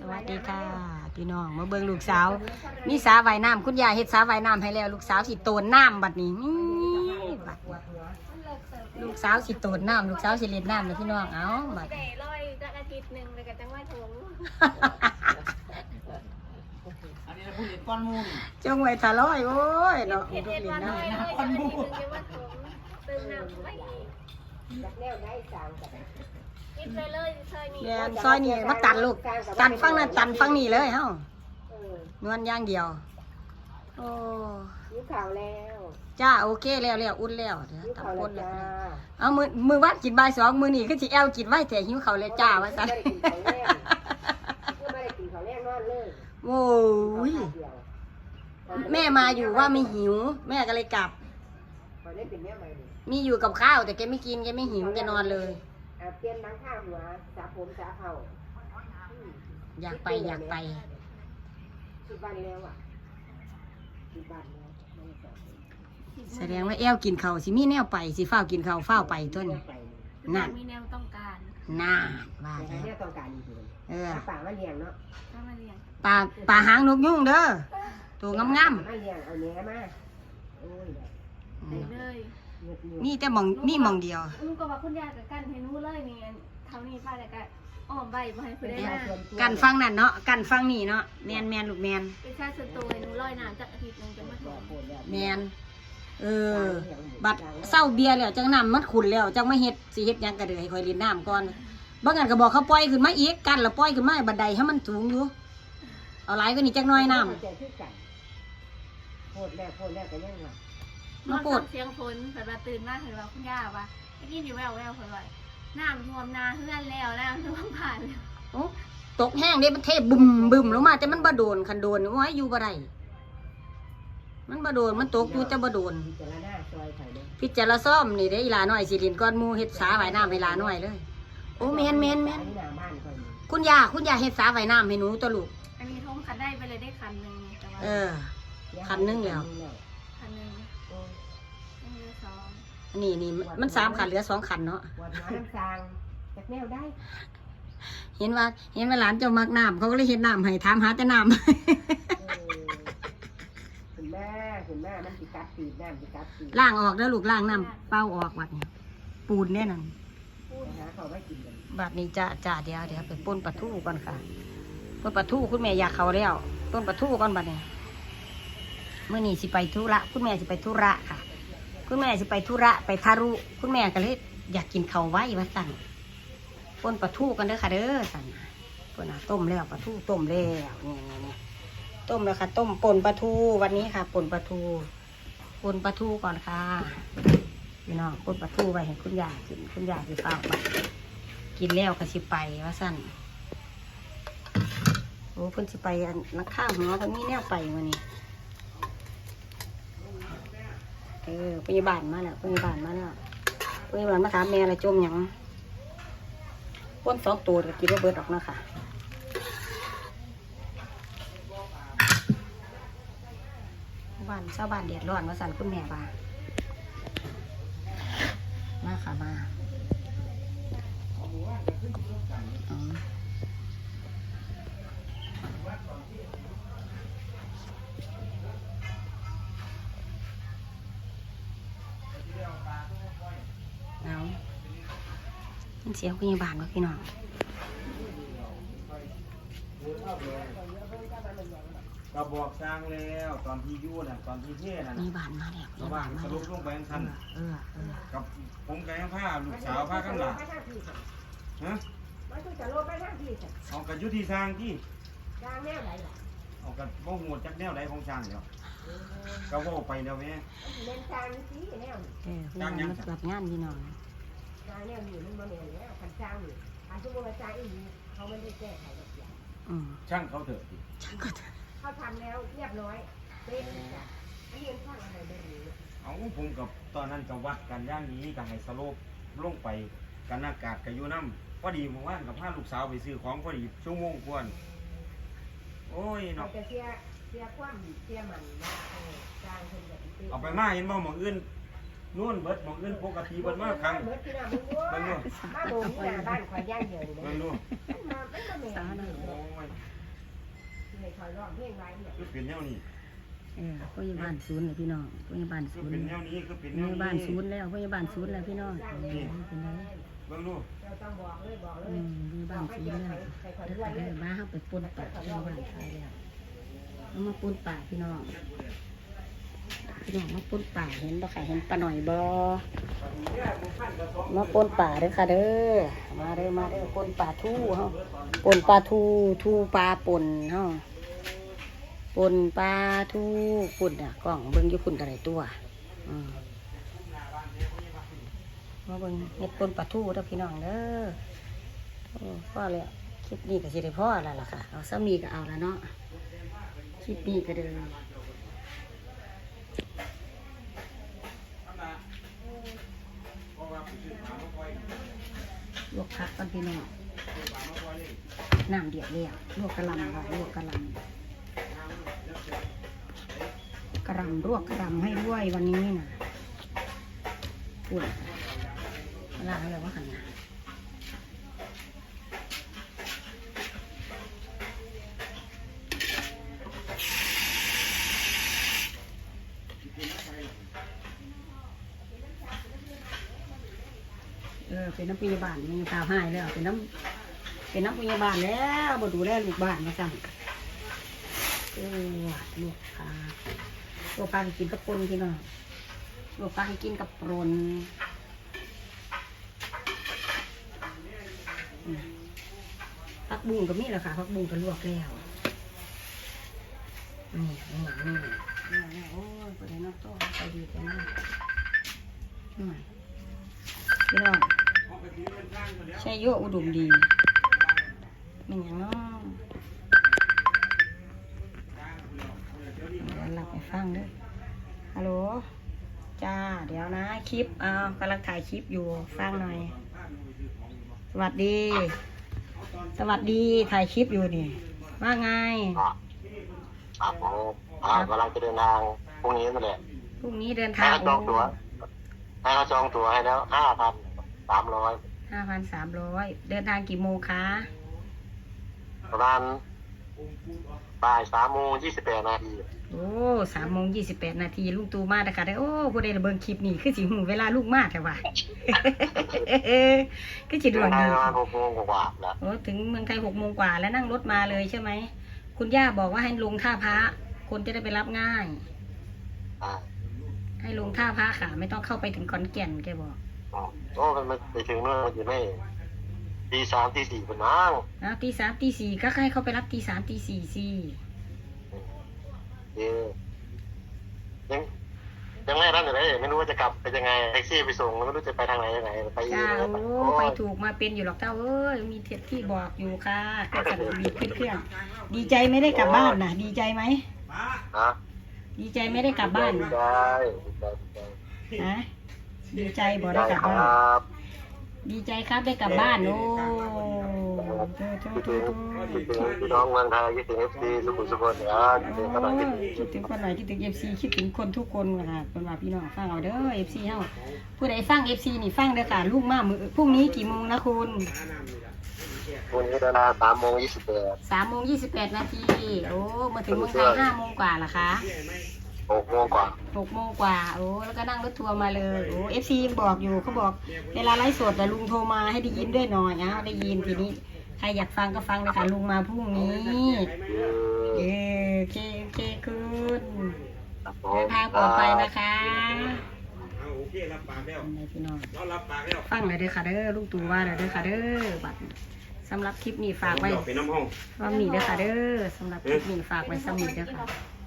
สวัสดีค่ะ พี่น้องมาเบิ่งลูกสาว มีสาว่ายน้ำคุณยายเฮ็ดสาว่ายน้ำให้แล้ว ลูกสาวสิโตนน้ำบัดนี้นี่บัดลูกสาวสิโตนน้ำลูกสาวสิเล่นน้ำเลยพี่น้องเอ้าบัดแต่ลอยจักอาทิตย์หนึ่งเลยก็จังว่าถงอันนี้เราพูดเห็นก้อนมูนจงไว้ทะเลาะโอ้ยเนาะเฮ็ดลูกเฮ็ดเล่วันนลอยน้ำลอยจักอาทิตย์หนึ่งจังว่าถงตึงน้ำไม่อีกกิน เลยเลยซอยนี้แม่นซอยนี่มาตันลูก ตันฟังนั่นตันฟังนี่เลยเฮ้านวลอย่างเดียว โอ้ ยิ้วข่าวแล้วจ้าโอเคแล้วแล้วอุ่นแล้วเดี๋ยวยิ้วตับข่าวปแล้วนแล้วจ้าเอามือมือวัดกินบ่ายสองมือนี่ก็สิแอลกินไว้แต่หิวเขาวเลยจ้าว่าซั่นไม่ได้กินข้าวแรกนอนเลยโอ้ยแม่มาอยู่ว่าไม่หิว แม่ก็เลยกลับตอนนี้เป็นแม่ใหม่ดิมีอยู่กับข้าวแต่แกไม่กินแกไม่หิวแกนอนเลย อ่าเปลี่ยนนังข้าวหัวสาผมสาเข่าอยากไปอยากไป สิบวันแล้วอะสิบวันแล้วไม่ได้จับแสดงว่าแอลกินข้าวสิมีแนวไปสิฟ้าวกินข้าวฟ้าวไปต้นไม่ไปนั่นมีแนวต้องการน่าว่าแต่แล้วเนี่ยต้องการจริงเอๆอหาป่ามาเลี้ยงเนาะถ้ามาเรียนปลาปลาหางนกยุ่งเด้อตัวงามมาเลี้ยงเอาเนี้ยมาโอ้ยๆอืได้มเลยเงีย บเงียบนี่แต่หมองนี่หมองเดียวลุงก็ว่าคุณยายกับกันให้หนู้เลยนี่เท่านี้ป้าแต่ก็อ้อมใบบ่ให้เพื่อนได้มากันฟังนั่นเนาะกันฟังนี่เนาะแมนแมนลูกแมนเป็นชาติส่วนตัวให้หนูลอยน้ำจักอาทิตย์หนึ่งจังว่าถงแมนเออ บัดเศร้าเบียร์แล้วจังน้ำมันขุนแล้วจังมาเฮ็ดสิเฮ็ดหยังกระเดือให้คอยลินน้ำก่อนบางอันก็บอกเขาปล่อยขึ้นมาอีกกันแล้วปล่อยขึ้นมาให้บันไดให้มันสูงอยู่เอาหลายก็นี่จักหน้อยน้เข้าใจคือกันโพดแล้วโพดแล้วก็ยังว่าำมาโปดเสียงฝนเพิ่นว่าตื่นมาเพิ่นว่าคุณย่าว่าไอ้นี่อยู่แววแววเพิ่นว่าน้ำท่วมนาเฮือนแล้วน้ำท่วมผ่านแล้วโอ้ตกแห้งเด้มันเทบึมบึมลงมา แต่มันบ่โดนคันโดนโอ้ยอยู่บ่ได้มันบ่โดนมันตกอยู่แต่บ่โดน พิจารณาซอยไข่เลยพิจารณาซ่อมนี่เด้อีหลาน้อยสิเลินก้อนหมูเฮ็ดสาไว้น้ำให้หลาน้อยเลย โอ้แม่นแม่นแม่นที่หน้าบ้านคนนี้คุณย่าคุณย่าเฮ็ดสาไว้น้ำให้หนูตัวลูก อันนี้ท่มคันได้ไปเลยได้คันหนึ่งแต่ว่าเออ คันนึงแล้ว คันหนึ่ง โอ้ยอันนี้สองอันนี้นี่มันสามคันเหลือสองคันเนาะปวดหัวน้ำซางจากแนวได้เห็นว่า เห็นว่าหลานเจ้ามักน้ำเขาก็เลยเฮ็ดน้ำให้ถามหาแต่น้เออคุณแม่คุณแม่มันสิกัดปีดน้ำสิกัดปีดำล้างออกแล้วลูกล้างน้ำเป้าออกบัดนี้ปูนแน่นั่นไปหาเขาไม่กินกันบัดนี้จ้าจ้าเดี๋ยวเดี๋ยวไปป่นปลาทูก่อนค่ะป่นปลาทูคุณแม่อยากเขาแล้วป่นปลาทูก่อนบัดนี้ เมื่อนี้สิไปธุระ คุณแม่สิไปธุระค่ะ คุณแม่สิไปธุระไปทารุ คุณแม่ก็เลยอยากกินเขาวไว้ว่าสั่งปนปลาทูกันเด้อค่ะเด้อสั่งปนต้มแล้วปลาทูต้มแล้วนี่นี่นี่ต้มแล้วค่ะ ต้มปนปลาทูวันนี้ค่ะปนปลาทูปนปลาทูก่อนค่ะพี่น้องปนปลาทูไว้ให้คุณยายกินคุณยายสิเฝ้าไปกินแล้วก็สิไปว่าสั่นโอ้เพิ่นสิไปนักข้างหัวเพิ่นมีแนวไปวันนี้ เออพยาบาลมาแล้วพยาบาลมาแล้วพยาบาลมาถามแม่อะไรจมหยังพ้นสองตัวก็กินว่าเบิดออกนะค่ะบ้านชาวบ้านเดือดร้อนมาสั่นคุณแม่บามาค่ะมา เสียงพยาบาลวะพี่น้องก็บอกสร้างแล้วตอนที่ยู่น่ะตอนที่เท่น่ะพยาบาลมาแล้วพระยาหว่าบางลมาสแล้รุวปลงไปทันเออเออกับผมแกงผ้าลูกสาวผ้าข้างหลังฮะมันต้องจะโลดไปทางที่สิเอากับยุทีสร้างที่ทางแนวไหนล่ะเอากับว่หัวจักแนวใดของสร้างเดี๋ยวก็ว่าไปแล้วแม่มันสิเล่นทางนี้สิแนวนี่เออพยาบาลมาตรวจงานพี่น้อง ทางแนวนี้มันบ่แน่แล้วคันทางนี่ถ้าสมมุติว่าทางอีนี้เขาไม่ได้แก้ไขกับอย่างอืมช่างเขาเถอะดิฉันก็จะเขาทำแล้วเรียบร้อยเป็นจ้ะอันนี้เป็นข้างอะไรแบบนี้เอาผมกับตอนนั้นกับวัดกันย่านนี้กับไฮสโลปลงไปกันอากาศกับยูน้ำพอดีเมื่อวานกับพาลูกสาวไปซื้อของพอดีชั่วโมงกวนโอ้ยเขาเนาะจะเสียเสียความเสียมันนะเออทางคนแบบนี้เอาไปมาเห็นบ่หมองอื่น นู่นเบิดหมองอื่นปกติเบิดมากครั้ง เบิดที่น่ะมึงว่ามาโบกนี่น่ะบ้านข่อยย่างเดียวนี่เบิ่งนะดูมันมามันก็แม่นอยู่โอ้ยร้องเพลงไว้เนี่ยคือเป็นแนวนี้เออพยาบาลศูนย์เลยพี่น้องพยาบาลคือศูนเป็นย์แนวนี้คือเป็นพแนวยาบาลนี้ศูนย์แล้วพยาบาลศูนย์แล้วพี่น้องเออเป็นไรเบิ่งดูเราต้องบอกเลยบอกเลอืยมพยาบาลศูนย์แล้วใส่คอยแล้วด้วยก็เลเดิยนมาเข้าไปปนป่าพยาบาลตายแล้วเอามาปนป่าพี่น้อง พี่น้องมาปนป่าเห็นบ่ค่ะเห็นปลาหน่อยบ่มาปนป่าเด้อค่ะเด้อมาเด้อมาเด้อปนป่าทู่เฮาปนปลาทูทูปลาป่นเฮาปนปลาทูปุ่นอะกล้องเบิ่งอยู่คุณอะไรตัวอืมมาเบิ่งเม็ดปนปลาทูเด้อพี่น้องเด้อโอ้พ่อเลยคลิปนี้ก็สิได้พ่อแล้วล่ะค่ะ เอาซ้ำนี้ก็เอาแล้วเนาะคลิปนี้ก็เดินลวกผักก่อน พี่น้องน้ำเดือดแล้วลวกกระลำค่ะลวกกระลำกระลำลวกกระลำให้ด้วยวันนี้นะปวดล่างอะไรวะขนาด เออเป็นน้ำพยาบาลมีตาวหายแล้วเป็นน้ำเป็นน้ำพยาบาลแล้วบ่ดูแลลูกบ้านมาสั่งเออลูกพาลูกพากินกับปนพี่น้องลูกพาให้กินกับปนอืมผักบุ้งก็มีแล้วค่ะผักบุ้งก็ลวกแล้วนี่นี่นี่นี่โอ้ยไประเด็นน้ำโต้ไปดีจังเลยหน่อยพี่น้อง ช่โยอุดมดีมันอย่างน้อเดี๋ยวหลับไปฟังเด้วยฮัลโหล จ้า เดี๋ยวนะ คลิปอ้าวกำลังถ่ายคลิปอยู่ ฟังหน่อย สวัสดี สวัสดี ถ่ายคลิปอยู่นี่ ว่าไง ครับผมอ่ากำลังจะเดินทางพรุ่งนี้นั่นแหละพรุ่งนี้เดินให้ทางเขาจองตั๋วให้เขาจองตั๋วให้แล้วห้าพันสามร้อย ห้าพันสามร้อยเดินทางกี่โมงคะประมาณบ่ายสามโมงยี่สิบแปดนาทีโอ้สามโมงยี่สิบแปดนาทีลุงตูมาแต่ค่ะได้โอ้ผู้ใดระเบิงคลิปนี่คือสิหูเวลาลูกมาแต่ว่าก็จะเดิด่วนนทางดีประมาณหกโมงกว่าๆแล้วโอ้ถึงเมืองไทยหกโมงกว่าแล้วนั่งรถมาเลยใช่ไหม คุณย่าบอกว่าให้ลงท่าพระ คนจะได้ไปรับง่ายอ่าให้ลงท่าพระค่ะ ไม่ต้องเข้าไปถึงขอนแก่นแกบอกอ๋อ โอ้มันไปถึงนู่นมันอยู่ไม่ตีสามตีสี่เป็นมั้งอ้าวตีสามตีสี่ก็ให้เขาไปรับตีสามตีสี่สิเออยังยังไม่นั่นอยู่เลยไม่รู้ว่าจะกลับไปยังไงแท็กซี่ไปส่งไม่รู้จะไปทางไหนยังไงไปจ้ายังไงโอ้โอ้ไปยถูกมาเป็นอยู่หรอกเจ้าเอ้ยมีเทปที่บอกอยู่ค่ะเครื่องสั่นบีบขึ้นเครื่อง ดีใจไม่ได้กลับบ้านนะดีใจไหมนะดีใจไม่ได้กลับบ้านดีนะใจดีใจดีใจ ฮะ ดีใจบอกดีได้ใจกลับคบ้านรับดีใจครับได้กลับบ้าน โอ้โถโถคิดโถถึงโถคิดถึงพี่น้องเมืองไทยคิดถึงเอฟซีสุขุมสุขนนะคิดถึงขนาดคิดถึงคิดถึงคนไหนคิดถึงเอฟซีคิดถึงคนทุกคนค่ะเป็นว่าพี่น้องฟังเอาเด้อเอฟซีเฮาผู้ใดฟังเอฟซีนี่ฟังเด้อค่ะลูกมามือพรุ่งนี้กี่โมงนะคุณวันนี้เวลาสามโมงยี่สิบแปดสามโมงยี่สิบแปดนาทีโอ้มาถึงเมืองไทยห้าโมงกว่าเหรอคะ หกโมงกว่าหกโมงกว่าโอ้แล้วก็นั่งรถทัวร์มาเลยโอ้เอฟซียังบอกอยู่เขาบอกเวลาไลฟ์สดแต่ลุงโทรมาให้ได้ยินด้วยหน่อยนะได้ยินทีนี้ใครอยากฟังก็ฟังเลยค่ะลุงมาพรุ่งนี้เอเอออโอเคโอเคคุณครับผเดิมนทางปลอดภัยนะคะเอาโอเครับปากแล้วอะไรพี่น้อง เรารับปากแล้วฟังเลยเด้อค่ะเด้อลุงตู่ว่าเลยเด้อค่ะเด้อบัดสำหรับคลิปนี้ฝากไว้เดี๋ยวไปน้ำห้อง ว่ามีเด้อค่ะเด้อสำหรับคลิปนี้ฝากไว้สำนีเด้อค่ะเ